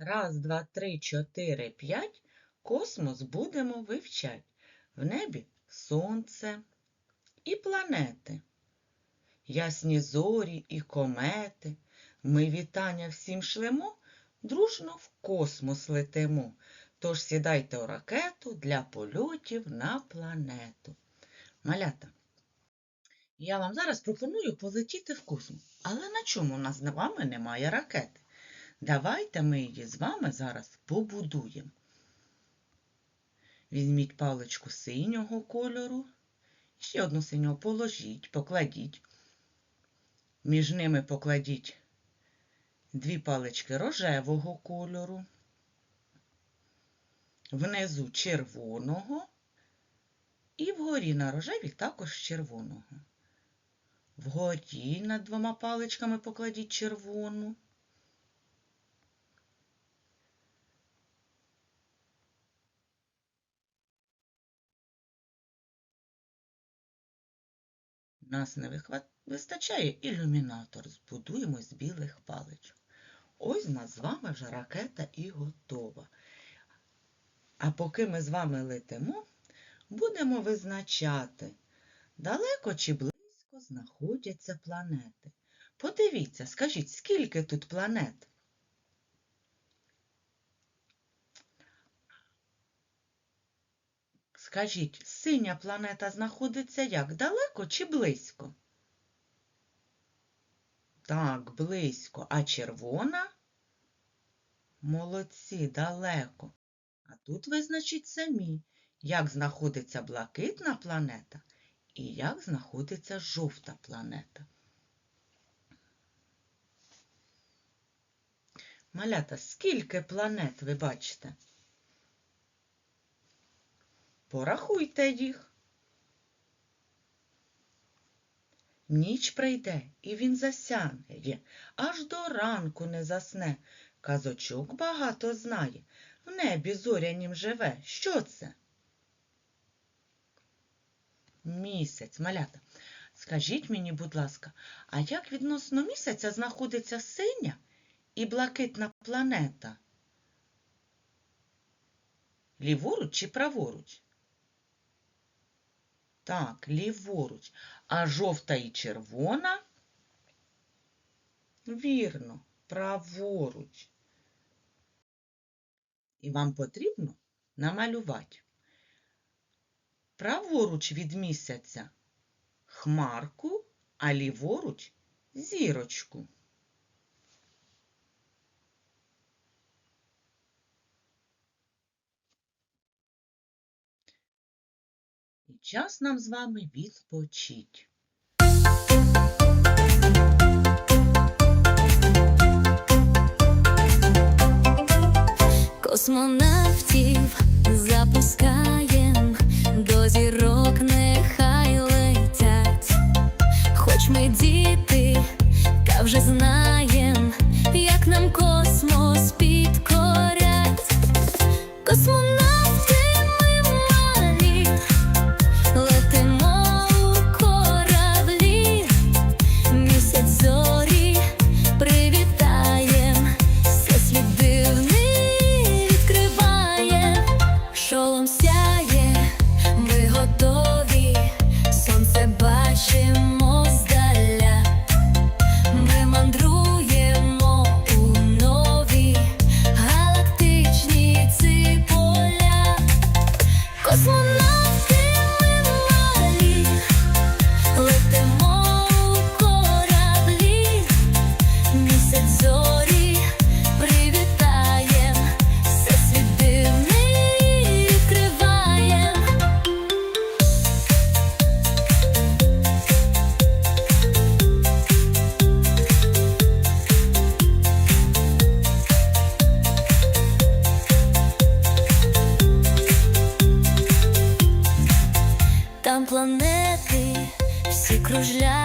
Раз, два, три, чотири, п'ять. Космос будемо вивчать. В небі сонце і планети, ясні зорі і комети. Ми вітання всім шлемо, дружно в космос летимо. Тож сідайте у ракету для польотів на планету. Малята, я вам зараз пропоную полетіти в космос. Але на чому у нас з вами немає ракети? Давайте ми її з вами зараз побудуємо. Візьміть паличку синього кольору, ще одну синього положіть, покладіть. Між ними покладіть дві палички рожевого кольору, внизу червоного і вгорі на рожевій також червоного. Вгорі над двома паличками покладіть червону. Нас не вистачає ілюмінатор. Збудуємо з білих паличок. Ось у нас з вами вже ракета і готова. А поки ми з вами летимо, будемо визначати, далеко чи близько знаходяться планети. Подивіться, скажіть, скільки тут планет? Скажіть, синя планета знаходиться як далеко чи близько? Так, близько. А червона? Молодці, далеко. А тут визначіть самі, як знаходиться блакитна планета і як знаходиться жовта планета. Малята, скільки планет ви бачите? Порахуйте їх. Ніч прийде, і він засяє, аж до ранку не засне. Казочок багато знає, в небі зорянім живе. Що це? Місяць, малята. Скажіть мені, будь ласка, а як відносно місяця знаходиться синя і блакитна планета? Ліворуч чи праворуч? Так, ліворуч. А жовта і червона? Вірно, праворуч. І вам потрібно намалювати праворуч від місяця хмарку, а ліворуч зірочку. Час нам з вами відпочить. кружля.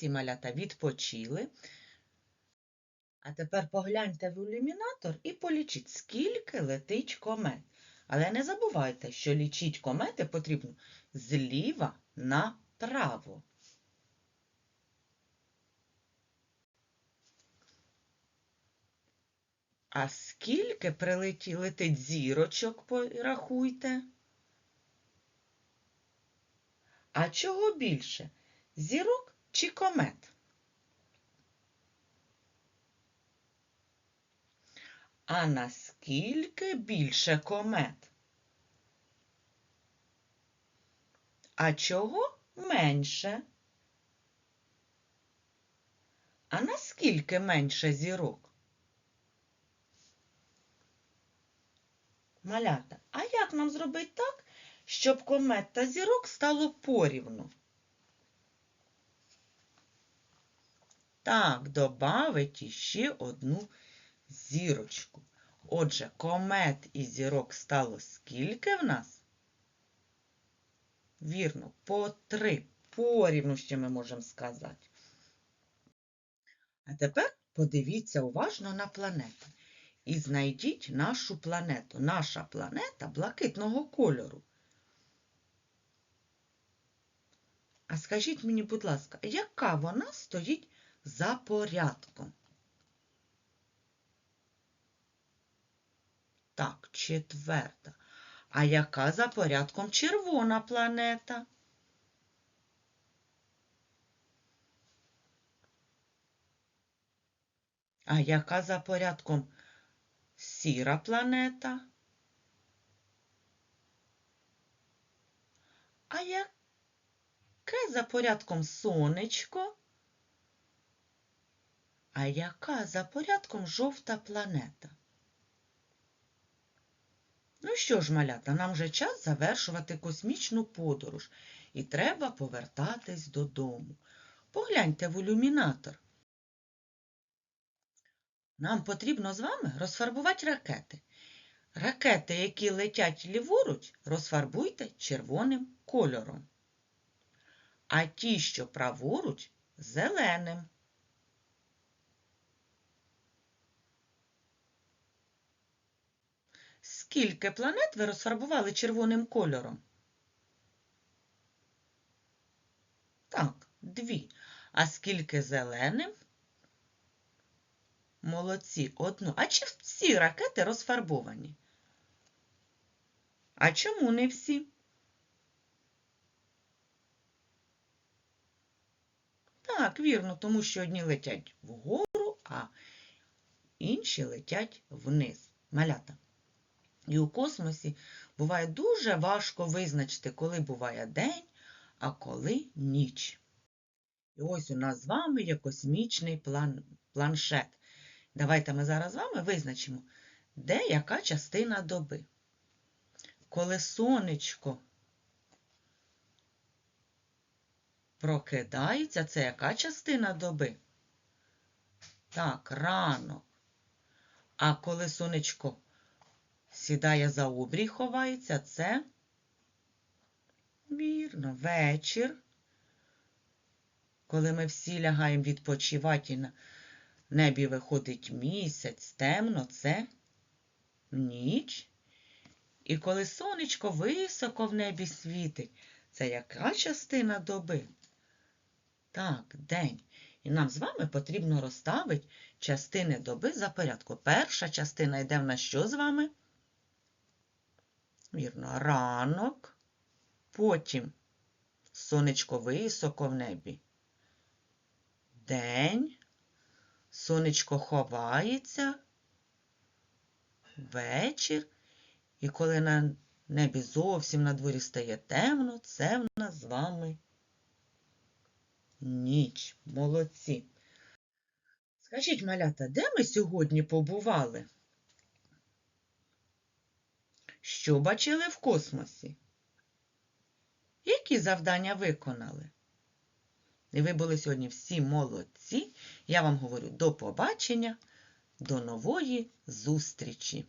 Молодці малята відпочили. А тепер погляньте в ілюмінатор і полічіть, скільки летить комет. Але не забувайте, що лічить комети потрібно зліва направо. А скільки прилеті, летить зірочок, порахуйте. А чого більше? Зірок чи комет? А наскільки більше комет? А чого менше? А наскільки менше зірок? Малята, а як нам зробити так, щоб комет та зірок стало порівну? Так, добавить іще одну зірочку. Отже, комет і зірок стало скільки в нас? Вірно, по три. Порівну ще ми можемо сказати. А тепер подивіться уважно на планету. І знайдіть нашу планету. Наша планета блакитного кольору. А скажіть мені, будь ласка, яка вона стоїть за порядком? Так, четверта. А яка за порядком червона планета? А яка за порядком сіра планета? А яке за порядком сонечко? А яка за порядком жовта планета? Ну що ж, малята, нам вже час завершувати космічну подорож і треба повертатись додому. Погляньте в ілюмінатор. Нам потрібно з вами розфарбувати ракети. Ракети, які летять ліворуч, розфарбуйте червоним кольором. А ті, що праворуч, зеленим. Скільки планет ви розфарбували червоним кольором? Так, дві. А скільки зеленим? Молодці, одну. А чи всі ракети розфарбовані? А чому не всі? Так, вірно, тому що одні летять вгору, а інші летять вниз. Малята. І у космосі буває дуже важко визначити, коли буває день, а коли ніч. І ось у нас з вами є космічний план, планшет. Давайте ми зараз з вами визначимо, де яка частина доби. Коли сонечко прокидається, це яка частина доби? Так, ранок. А коли сонечко сідає за обрій, ховається, це вірно, вечір. Коли ми всі лягаємо відпочивати на небі виходить місяць, темно, це ніч. І коли сонечко високо в небі світить, це яка частина доби? Так, день. І нам з вами потрібно розставити частини доби за порядку. Перша частина йде в нас що з вами? Вірно, ранок, потім сонечко високо в небі. День, сонечко ховається, вечір, і коли на небі зовсім на дворі стає темно, це в нас з вами ніч. Молодці. Скажіть, малята, де ми сьогодні побували? Що бачили в космосі? Які завдання виконали? І ви були сьогодні всі молодці. Я вам говорю до побачення, до нової зустрічі!